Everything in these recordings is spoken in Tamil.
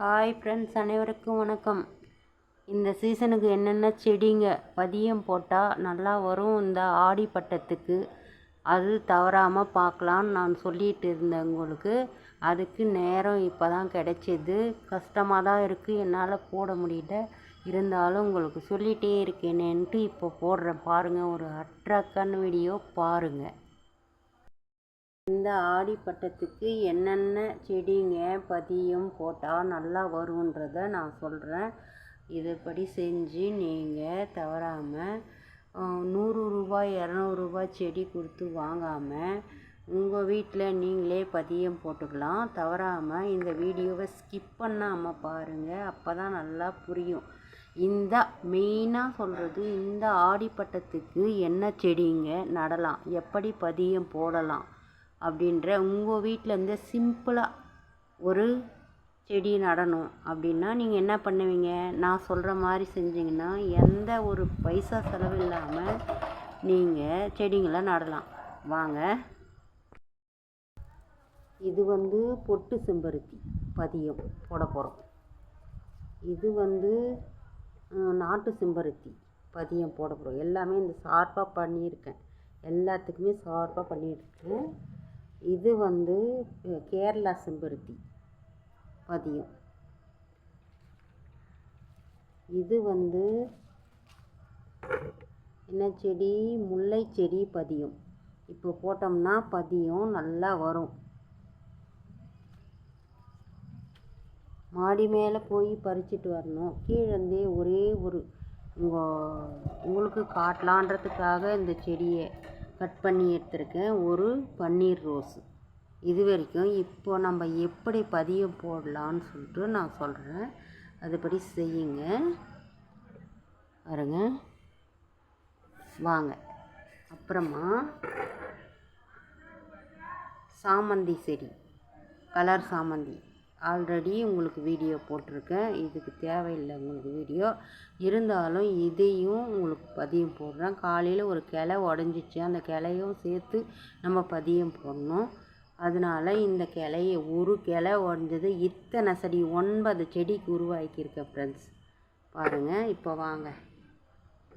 ஹாய் ஃப்ரெண்ட்ஸ் அனைவருக்கும் வணக்கம். இந்த சீசனுக்கு என்னென்ன செடிங்க பதியம் போட்டால் நல்லா வரும் இந்த ஆடி பட்டத்துக்கு. அது தவறாமல் பார்க்கலான்னு நான் சொல்லிட்டு இருந்தேன் உங்களுக்கு. அதுக்கு நேரம் இப்போ தான் கிடைச்சிது. கஷ்டமாக தான் இருக்குது என்னால் போட முடியல. இருந்தாலும் உங்களுக்கு சொல்லிகிட்டே இருக்கேனேன்ட்டு இப்போ போடுறேன். பாருங்கள் ஒரு அட்ராக்கான வீடியோ பாருங்கள் இந்த ஆடி பட்டத்துக்கு என்னென்ன செடிங்க பதியம் போட்டால் நல்லா வருன்றத நான் சொல்கிறேன் இதுபடி செஞ்சு நீங்கள் தவறாமல் நூறு ரூபாய் இரநூறுபா செடி கொடுத்து வாங்காமல் உங்கள் வீட்டில் நீங்களே பதியம் போட்டுக்கலாம். தவறாமல் இந்த வீடியோவை ஸ்கிப் பண்ணாமல் பாருங்கள் அப்போ தான் நல்லா புரியும். இந்த மெயினாக சொல்கிறது இந்த ஆடிப்பட்டத்துக்கு என்ன செடிங்க நடலாம் எப்படி பதியம் போடலாம் அப்படின்ற உங்கள் வீட்டில் இருந்து சிம்பிளாக ஒரு செடி நடணும் அப்படின்னா நீங்கள் என்ன பண்ணுவீங்க? நான் சொல்கிற மாதிரி செஞ்சீங்கன்னா எந்த ஒரு பைசா செலவு இல்லாமல் நீங்கள் செடிங்களை நடலாம். வாங்க. இது வந்து பொட்டு செம்பருத்தி பதியம் போட போகிறோம் இது வந்து நாட்டு செம்பருத்தி பதியம் போட போகிறோம் எல்லாமே இந்த ஷார்ப்பாக பண்ணியிருக்கேன். எல்லாத்துக்குமே ஷார்ப்பாக பண்ணியிருக்கேன். இது வந்து கேரளா செம்பருத்தி பதியம். இது வந்து என்ன செடி? முல்லை செடி பதியம். இப்போ போட்டோம்னா பதியம் நல்லா வரும். மாடி மேலே போய் பறிச்சிட்டு வரணும். கீழேருந்தே ஒரே ஒரு உங்கள் உங்களுக்கு காட்டலான்றதுக்காக இந்த செடியை கட் பண்ணி எடுத்திருக்கேன். ஒரு பன்னீர் ரோஸு. இது வரைக்கும் இப்போ நம்ம எப்படி பதியம் போடலான்னு சொல்லிட்டு நான் சொல்கிறேன் அதுபடி செய்யுங்க. பாருங்க. வாங்க. அப்புறமா சாமந்தி செடி. கலர் சாமந்தி. ஆல்ரெடி உங்களுக்கு வீடியோ போட்டிருக்கேன். இதுக்கு தேவையில்லை உங்களுக்கு வீடியோ இருந்தாலும் இதையும் உங்களுக்கு பதியம் போடுறேன். காலையில் ஒரு கிளை உடஞ்சிச்சு. அந்த கிளையும் சேர்த்து நம்ம பதியம் போடணும். அதனால இந்த கிளைய ஒரு கிளை உடஞ்சது இத்தனை செடி ஒன்பது செடிக்கு உருவாக்கியிருக்கேன் ஃப்ரெண்ட்ஸ் பாருங்கள் இப்போ வாங்க.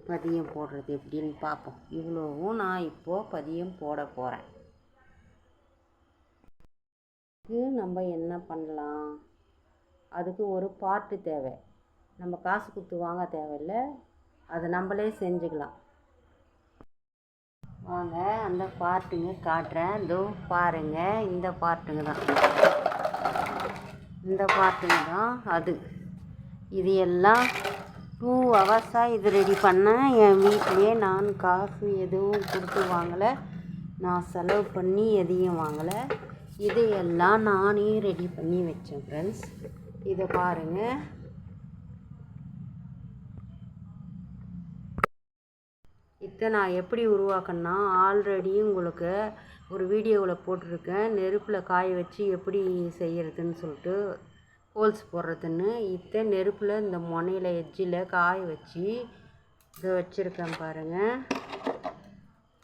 பதியம் போடுறது எப்படின்னு பார்ப்போம். இவ்வளோவும் நான் இப்போது பதியம் போட போகிறேன் அதுக்கு நம்ம என்ன பண்ணலாம்? அதுக்கு ஒரு பார்ட்டு தேவை. நம்ம காசு கொடுத்து வாங்க தேவையில்ல. அதை நம்மளே செஞ்சுக்கலாம். வாங்க அந்த பார்ட்டுங்க காட்டுறேன். இதோ பாருங்க இந்த பார்ட்டுங்க தான். இந்த பார்ட்டுங்க தான் அது. இது எல்லாம் டூ ஹவர்ஸாக இது ரெடி பண்ணேன். என் வீட்டிலேயே நான் காசு எதுவும் கொடுத்து வாங்கலை. நான் செலவு பண்ணி எதையும் வாங்கலை. இதையெல்லாம் நானே ரெடி பண்ணி வச்சேன் ஃப்ரெண்ட்ஸ் இதை பாருங்கள் இதை நான் எப்படி உருவாக்கணும்னா ஆல்ரெடி உங்களுக்கு ஒரு வீடியோவில் போட்டிருக்கேன். நெருப்பில் காய வச்சு எப்படி செய்கிறதுன்னு சொல்லிட்டு ஹோல்ஸ் போடுறதுன்னு. இதை நெருப்பில் இந்த முனையில் எஜ்ஜில் காய வச்சு இதை வச்சுருக்கேன் பாருங்கள்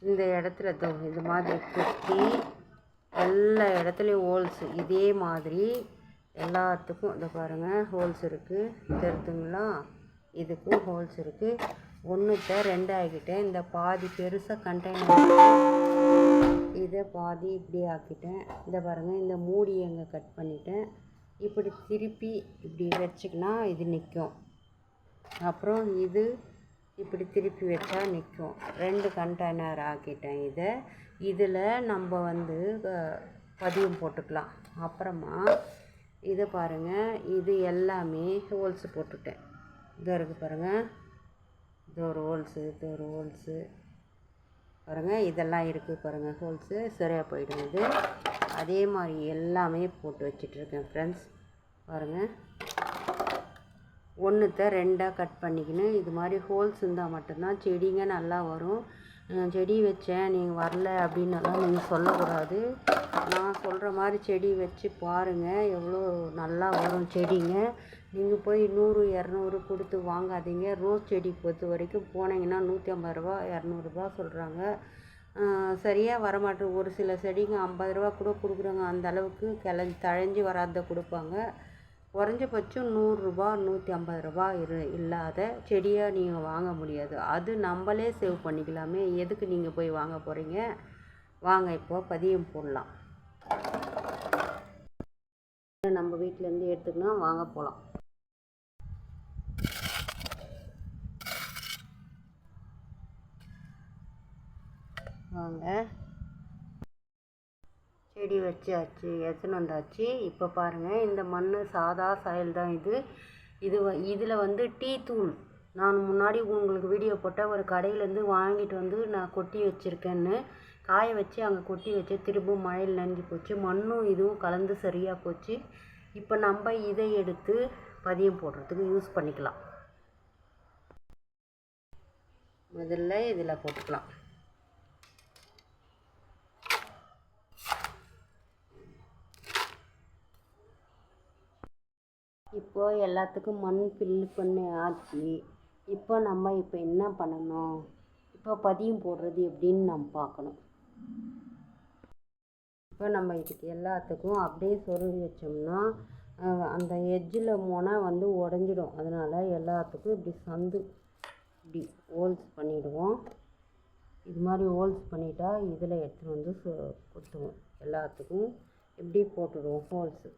இந்த இடத்துல இது மாதிரி குத்தி எல்லா இடத்துலையும் ஹோல்ஸ் இதே மாதிரி எல்லாத்துக்கும் இதை பாருங்கள் ஹோல்ஸ் இருக்குது தெரியுதுங்களா இதுக்கும் ஹோல்ஸ் இருக்குது ஒன்றுத்த ரெண்டு ஆக்கிட்டேன். இந்த பாதி பெருசாக கண்டெய்னர் இதை பாதி இப்படி ஆக்கிட்டேன். இதை பாருங்கள் இந்த மூடி அங்கே கட் பண்ணிட்டேன். இப்படி திருப்பி இப்படி வச்சுக்கினா இது நிற்கும் அப்புறம் இது இப்படி திருப்பி வச்சா நிற்கும் ரெண்டு கண்டெய்னர் ஆக்கிட்டேன் இதை. இதில் நம்ம வந்து பதியம் போட்டுக்கலாம். அப்புறமா இதை பாருங்கள் இது எல்லாமே ஹோல்ஸு போட்டுட்டேன். இதோ இருக்குது பாருங்கள் இது ஒரு ஹோல்ஸு இது ஒரு ஹோல்ஸு. பாருங்கள் இதெல்லாம் இருக்குது பாருங்கள் ஹோல்ஸு. சரியாக போயிடும் இது. அதே மாதிரி எல்லாமே போட்டு வச்சிட்ருக்கேன் ஃப்ரெண்ட்ஸ் பாருங்கள் ஒன்றுத்த ரெண்டாக கட் பண்ணிக்கின்னு இது மாதிரி ஹோல்ஸ் இருந்தால் மட்டும்தான் செடிங்க நல்லா வரும். செடி வச்சேன் நீங்கள் வரல அப்படின்னலாம் நீங்கள் சொல்லக்கூடாது. நான் சொல்கிற மாதிரி செடி வச்சு பாருங்கள் எவ்வளோ நல்லா வரும் செடிங்க. நீங்கள் போய் நூறு இரநூறு கொடுத்து வாங்காதீங்க. ரோஸ் செடி பொறுத்த வரைக்கும் போனீங்கன்னா நூற்றி ஐம்பது ரூபா இரநூறுபா சொல்கிறாங்க சரியாக வரமாட்டேன் ஒரு சில செடிங்க ஐம்பது ரூபா கூட கொடுக்குறாங்க. அந்த அளவுக்கு கிளஞ்சி தழைஞ்சி வராத கொடுப்பாங்க. குறைஞ்சபட்சம் நூறுரூபா நூற்றி ஐம்பது ரூபா இரு இல்லாத செடியாக நீங்கள் வாங்க முடியாது. அது நம்மளே சேவ் பண்ணிக்கலாமே. எதுக்கு நீங்கள் போய் வாங்க போகிறீங்க வாங்க இப்போ பதியம் போடலாம். நம்ம வீட்டிலேருந்து எடுத்துக்கணும் வாங்க போகலாம் வாங்க. செடி வச்சாச்சு எடுத்துன்னு வந்தாச்சு. இப்போ பாருங்கள் இந்த மண் சாதா சாயல் தான் இது. இது வ- இதில் வந்து டீ தூள். நான் முன்னாடி உங்களுக்கு வீடியோ போட்ட ஒரு கடையிலேருந்து வாங்கிட்டு வந்து நான் கொட்டி வச்சுருக்கேன்னு. காய வச்சு அங்கே கொட்டி வச்சு திரும்ப மழையில் நனைஞ்சு போச்சு. மண்ணும் இதுவும் கலந்து சரியாக போச்சு. இப்போ நம்ம இதை எடுத்து பதியம் போடுறதுக்கு யூஸ் பண்ணிக்கலாம். முதல்ல இதில் போட்டுக்கலாம். இப்போ எல்லாத்துக்கும் மண் ஃபில்லு பண்ணி ஆச்சு. இப்போ நம்ம இப்போ என்ன பண்ணணும்? இப்போ பதியம் போடுறது எப்படின்னு நம்ம பார்க்கணும். இப்போ நம்ம இதுக்கு எல்லாத்துக்கும் அப்படியே சொருகி வச்சோம்னா அந்த எஜ்ஜில் மொனை வந்து உடஞ்சிடும். அதனால் எல்லாத்துக்கும் இப்படி சந்து இப்படி ஹோல்ஸ் பண்ணிவிடுவோம் இது மாதிரி ஹோல்ஸ் பண்ணிட்டா இதில் எடுத்துகிட்டு வந்து சொ- குத்துவோம். எல்லாத்துக்கும் இப்படி போட்டுடுவோம் ஹோல்ஸு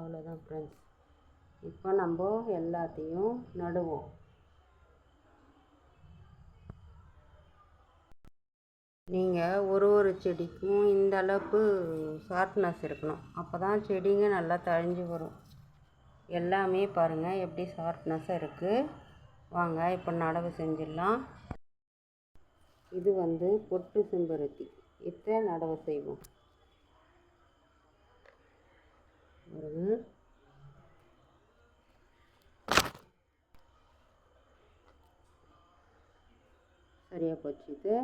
அவ்வளோதான் ஃப்ரெண்ட்ஸ் இப்போ நம்ம எல்லாத்தையும் நடுவோம். நீங்கள் ஒரு ஒரு செடிக்கும் இந்த அளவுக்கு ஷார்ப்னஸ் இருக்கணும். அப்போ தான் செடிங்க நல்லா தழிஞ்சு வரும். எல்லாமே பாருங்கள் எப்படி ஷார்ப்னஸ்ஸாக இருக்குது வாங்க இப்போ நடவு செஞ்சிடலாம். இது வந்து பொட்டு செம்பருத்தி. இதை நடவு செய்வோம். வருது சரியாக போச்சு இது.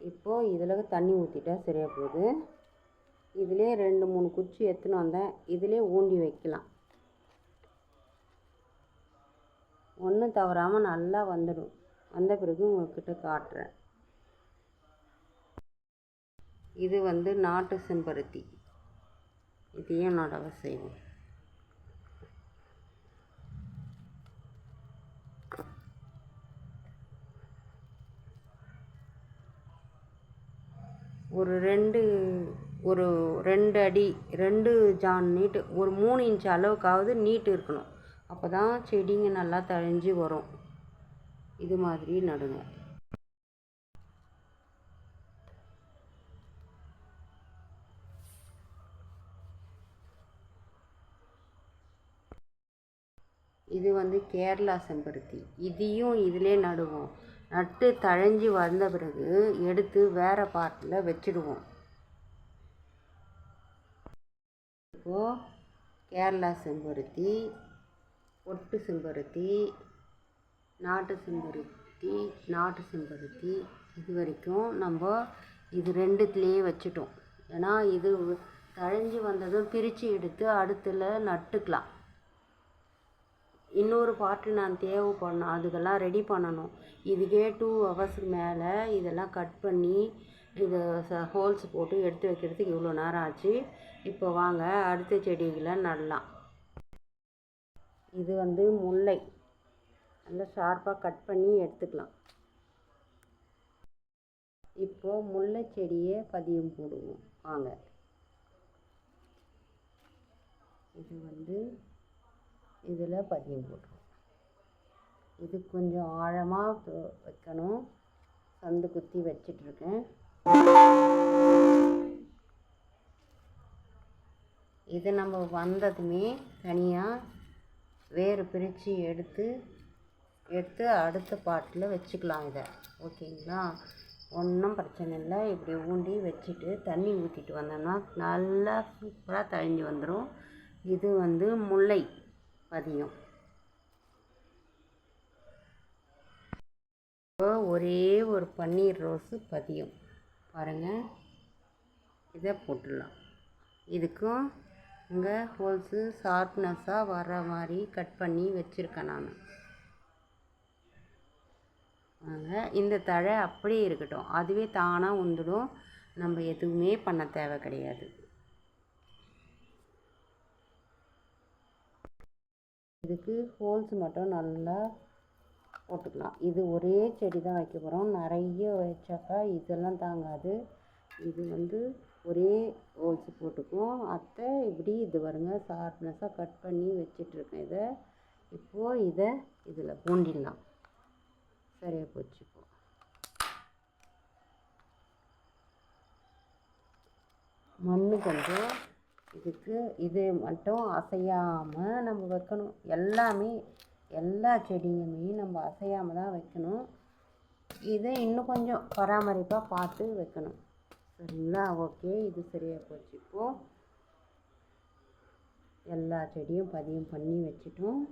இப்போது இதில் தண்ணி ஊற்றிட்டா சரியாக போகுது. இதிலே ரெண்டு மூணு குச்சி எடுத்துன்னு வந்தேன். இதிலே ஊண்டி வைக்கலாம். ஒன்றும் தவறாமல் நல்லா வந்துடும். வந்த பிறகு உங்கள்கிட்ட காட்டுறேன். இது வந்து நாட்டு செம்பருத்தி. இதையும் நடவு செய்வோம் ஒரு ரெண்டு ஒரு ரெண்டு அடி ரெண்டு ஜான் நீட்டு ஒரு மூணு இன்ச் அளவுக்காவது நீட்டு இருக்கணும். அப்போ தான் செடிங்க நல்லா தழிஞ்சு வரும். இது மாதிரி நடுங்க. இது வந்து கேரளா செம்பருத்தி இதையும் இதிலே நடுவோம். நட்டு தழைஞ்சி வந்த பிறகு எடுத்து வேறு பாட்டில் வச்சிடுவோம். இப்போது கேரளா செம்பருத்தி ஒட்டு செம்பருத்தி நாட்டு செம்பருத்தி நாட்டு செம்பருத்தி இது வரைக்கும் நம்ம இது ரெண்டுத்துலேயே வச்சுட்டோம். ஏன்னா இது தழைஞ்சி வந்ததும் பிரித்து எடுத்து அடுத்துல நட்டுக்கலாம். இன்னொரு பாட்டு நான் தேவைப்படணும் அதுக்கெல்லாம் ரெடி பண்ணணும். இதுக்கே டூ ஹவர்ஸ்க்கு மேலே இதெல்லாம் கட் பண்ணி இதை ச ஹோல்ஸ் போட்டு எடுத்து வைக்கிறதுக்கு இவ்வளோ நேரம் ஆச்சு. இப்போ வாங்க அடுத்த செடிகளை நடலாம். இது வந்து முல்லை. நல்லா ஷார்ப்பாக கட் பண்ணி எடுத்துக்கலாம். இப்போது முல்லை செடியை பதியம் போடுவோம். வாங்க. இது வந்து இதில் பதியம் போட்டுருவோம். இது கொஞ்சம் ஆழமாக வைக்கணும். சந்து குத்தி வச்சிட்ருக்கேன். இது நம்ம வந்ததுமே தனியாக வேறு பிரித்து எடுத்து எடுத்து அடுத்த பாட்டில் வச்சுக்கலாம் இதை. ஓகேங்களா? ஒன்றும் பிரச்சனை இல்லை. இப்படி ஊண்டி வச்சுட்டு தண்ணி ஊற்றிட்டு வந்தோம்னா நல்லா சூப்பராக தழிஞ்சு வந்துடும் இது வந்து முல்லை. பதியம் இப்போ ஒரே ஒரு பன்னீர் ரோஸு பதியம். பாருங்கள் இதை போட்டுடலாம். இதுக்கும் இங்கே ஹோல்ஸு ஷார்ப்னஸ்ஸாக வர மாதிரி கட் பண்ணி வச்சுருக்கேன் நான். வாங்க. இந்த தழை அப்படியே இருக்கட்டும். அதுவே தானாக வந்துடும் நம்ம எதுவுமே பண்ண தேவை கிடையாது. இதுக்கு ஹோல்ஸ் மட்டும் நல்லா போட்டுக்கலாம். இது ஒரே செடி தான் வைக்க போகிறோம் நிறைய வச்சாக்கா இதெல்லாம் தாங்காது. இது வந்து ஒரே ஹோல்ஸ் போட்டுக்கும் அத்தை இப்படி இது வருங்க ஷார்ப்னஸாக கட் பண்ணி வச்சிட்ருக்கேன் இதை. இப்போது இதை இதில் பூண்டிடலாம். சரியாக போச்சு இப்போ. மண் கொஞ்சம் இதுக்கு இது மட்டும் அசையாமல் நம்ம வைக்கணும். எல்லாமே எல்லா செடியுமே நம்ம அசையாமல் தான் வைக்கணும். இதை இன்னும் கொஞ்சம் பராமரிப்பாக பார்த்து வைக்கணும். சரிங்களா? ஓகே இது சரியாக போச்சு. இப்போது எல்லா செடியும் பதியம் பண்ணி வச்சிட்டோம்.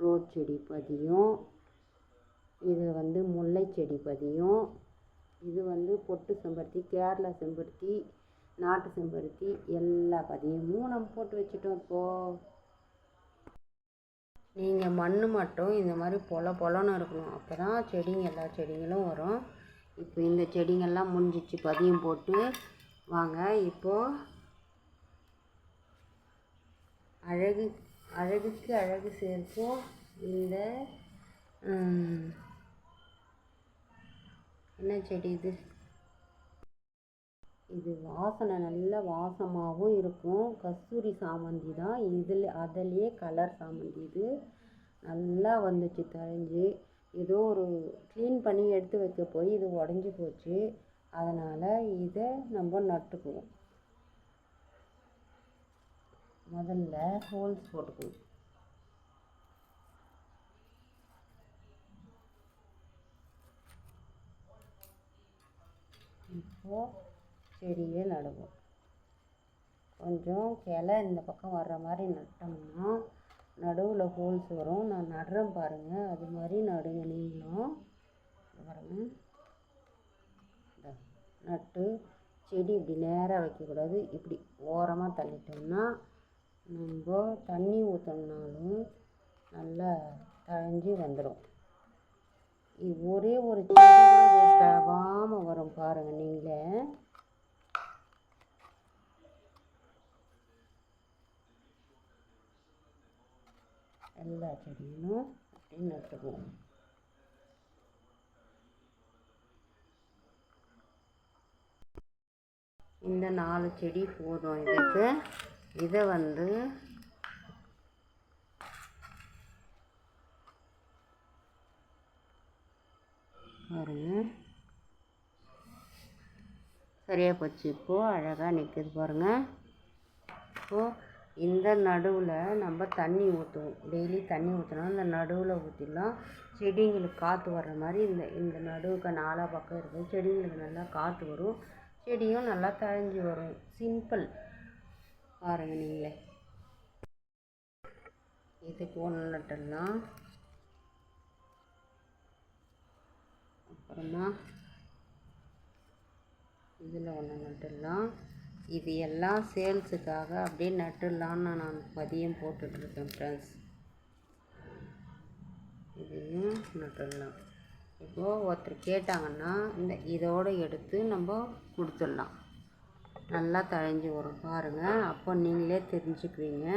ரோஸ் செடி பதியும். இது வந்து முல்லை செடி பதியும். இது வந்து பொட்டு செம்பருத்தி கேரளா செம்பருத்தி நாட்டு செம்பருத்தி எல்லா பதியமும் நம்ம போட்டு வச்சுட்டோம் இப்போது நீங்கள் மண் மட்டும் இந்த மாதிரி பொல பொலன்னு இருக்கணும். அப்போ தான் செடிங்க எல்லா செடிங்களும் வரும். இப்போ இந்த செடிங்கள்லாம் முடிஞ்சிச்சு பதியம் போட்டு. வாங்க இப்போது அழகு அழகுக்கு அழகு சேர்ப்போம். இந்த என்ன செடி இது? இது வாசனை நல்ல வாசமாகவும் இருக்கும். கஸ்தூரி சாமந்தி தான். இதில் அதிலே கலர் சாமந்தி இது. நல்லா வந்துச்சு தழிஞ்சு. ஏதோ ஒரு க்ளீன் பண்ணி எடுத்து வைக்க போய் இது உடஞ்சி போச்சு. அதனால் இதை நம்ம நட்டுக்குவோம். முதல்ல ஹோல்ஸ் போட்டுக்குவோம் இப்போது செடியை நடுவோம். கொஞ்சம் கிளை இந்த பக்கம் வர்ற மாதிரி நட்டோம்னா நடுவில் ஹோல்ஸ் வரும். நான் நடுறேன் பாருங்கள் அது மாதிரி நடுங்க நீங்களும் பாருங்கள் நட்டு செடி இப்படி நேராக வைக்கக்கூடாது. இப்படி ஓரமாக தள்ளிட்டோம்னா நம்ம தண்ணி ஊற்றினாலும் நல்லா தழைஞ்சி வந்துடும் ஒரே ஒரு செடி கூட வேஸ்ட் ஆகாமல் வரும் பாருங்கள் நீங்களே. எல்லா செடியும் அப்படி நட்டுக்குவோம் இந்த நாலு செடி போதும் இதுக்கு. இதை வந்து பாருங்க சரியாக போச்சு. இப்போது அழகாக நிற்குது பாருங்கள் இப்போது இந்த நடுவில் நம்ம தண்ணி ஊற்றுவோம் டெய்லி தண்ணி ஊற்றினா இந்த நடுவில் ஊற்றிடலாம் செடிங்களுக்கு காற்று வர்ற மாதிரி இந்த இந்த நடுவுக்கு நாலா பக்கம் இருக்கும் செடிங்களுக்கு நல்லா காற்று வரும். செடியும் நல்லா தழைஞ்சி வரும். சிம்பிள். பாருங்கள் நீங்களே. இதுக்கு ஒன்று நட்டுடலாம் அப்புறமா இதில் ஒன்று நட்டுடலாம். இது எல்லாம் சேல்ஸுக்காக அப்படியே நட்டுடலான்னு நான் பதியம் போட்டுட்ருக்கேன் ஃப்ரெண்ட்ஸ் இதையும் நட்டுடலாம். இப்போது ஒருத்தர் கேட்டாங்கன்னா இந்த இதோடு எடுத்து நம்ம கொடுத்துடலாம். நல்லா தழைஞ்சி வரும். பாருங்கள் அப்போ நீங்களே தெரிஞ்சுக்குவீங்க.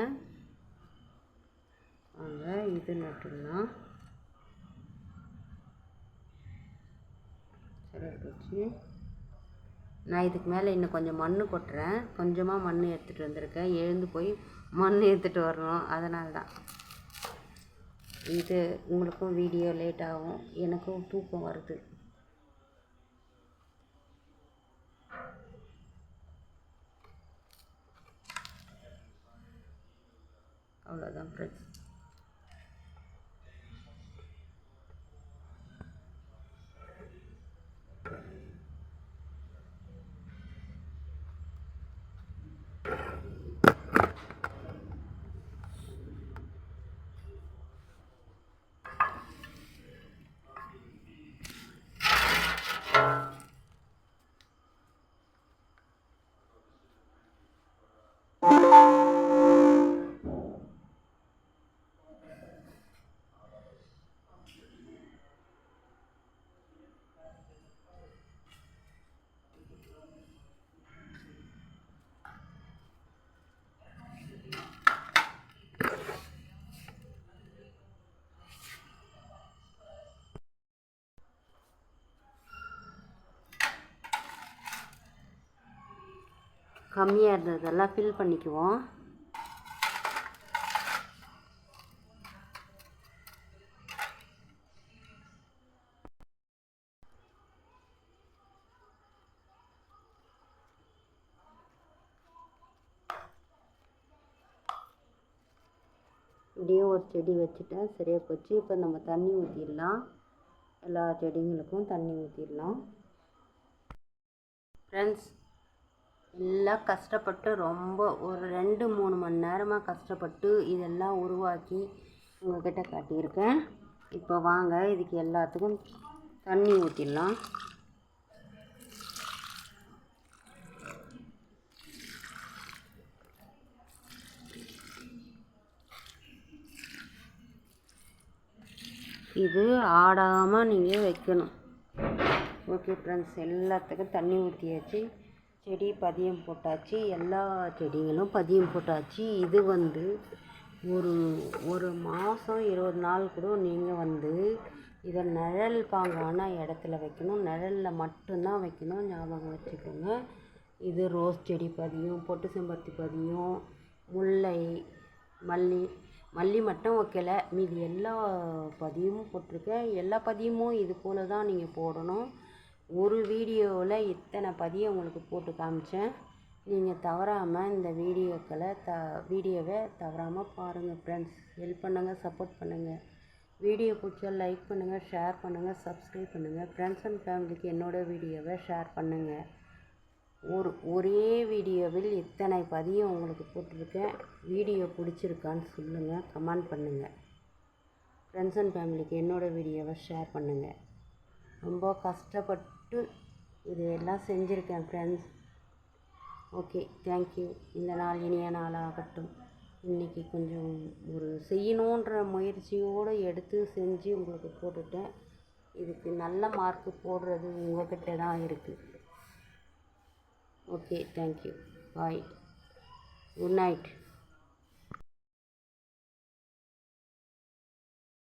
அங்கே இது நட்டுடலாம். சரி போச்சு நான் இதுக்கு மேலே இன்னும் கொஞ்சம் மண் கொட்டுறேன். கொஞ்சமாக மண் எடுத்துகிட்டு வந்திருக்கேன். எழுந்து போய் மண் எடுத்துகிட்டு வரணும். அதனால தான் இது உங்களுக்கும் வீடியோ லேட் ஆகும். எனக்கும் தூக்கம் வருது. அவ்வளோதான் ஃப்ரெண்ட்ஸ் கம்மியாக இருந்ததெல்லாம் ஃபில் பண்ணிக்குவோம். இப்படியே ஒரு செடி வச்சுட்டேன். சரியாக போச்சு. இப்போ நம்ம தண்ணி ஊற்றிடலாம் எல்லா செடிங்களுக்கும் தண்ணி ஊற்றிடலாம் ஃப்ரெண்ட்ஸ் எல்லாம் கஷ்டப்பட்டு ரொம்ப ஒரு ரெண்டு மூணு மணி நேரமாக கஷ்டப்பட்டு இதெல்லாம் உருவாக்கி உங்கள்கிட்ட காட்டியிருக்கேன். இப்போ வாங்க இதுக்கு எல்லாத்துக்கும் தண்ணி ஊற்றிடலாம் இது ஆடாமல் நீங்கள் வைக்கணும். ஓகே ஃப்ரெண்ட்ஸ் எல்லாத்துக்கும் தண்ணி ஊற்றியாச்சு செடி பதியம் போட்டாச்சு எல்லா செடிகளும் பதியம் போட்டாச்சு. இது வந்து ஒரு ஒரு மாதம் இருபது நாள் கூட நீங்கள் வந்து இதை நிழல் பாங்கான இடத்துல வைக்கணும். நிழலில் மட்டும்தான் வைக்கணும். ஞாபகம் வச்சுக்கோங்க. இது ரோஸ் செடி பதியம் பொட்டு செம்பருத்தி பதியம் முல்லை மல்லி மல்லி மட்டும் வைக்கல. மீதி எல்லா பதியமும் போட்டிருக்கேன். எல்லா பதியமும் இது போல் தான் நீங்கள் போடணும். ஒரு வீடியோவில் இத்தனை பதியம் உங்களுக்கு போட்டு காமிச்சேன். நீங்கள் தவறாமல் இந்த வீடியோக்களை த வீடியோவை தவறாமல் பாருங்கள் ஃப்ரெண்ட்ஸ் ஹெல்ப் பண்ணுங்கள் சப்போர்ட் பண்ணுங்கள் வீடியோ பிடிச்சா லைக் பண்ணுங்கள் ஷேர் பண்ணுங்கள் சப்ஸ்கிரைப் பண்ணுங்கள் ஃப்ரெண்ட்ஸ் அண்ட் ஃபேமிலிக்கு என்னோடய வீடியோவை ஷேர் பண்ணுங்கள் ஒரு ஒரே வீடியோவில் இத்தனை பதியம் உங்களுக்கு போட்டிருக்கேன். வீடியோ பிடிச்சிருக்கான்னு சொல்லுங்கள் கமெண்ட் பண்ணுங்கள் ஃப்ரெண்ட்ஸ் அண்ட் ஃபேமிலிக்கு என்னோடய வீடியோவை ஷேர் பண்ணுங்கள் ரொம்ப கஷ்டப்பட்டு இது எல்லாம் செஞ்சுருக்கேன் ஃப்ரெண்ட்ஸ் ஓகே தேங்க்யூ இந்த நாள் இனிய நாளாகட்டும். இன்றைக்கி கொஞ்சம் ஒரு செய்யணுன்ற முயற்சியோடு எடுத்து செஞ்சு உங்களுக்கு போட்டுட்டேன். இதுக்கு நல்ல மார்க்கு போடுறது உங்கள்கிட்ட தான் இருக்குது okay thank you bye good night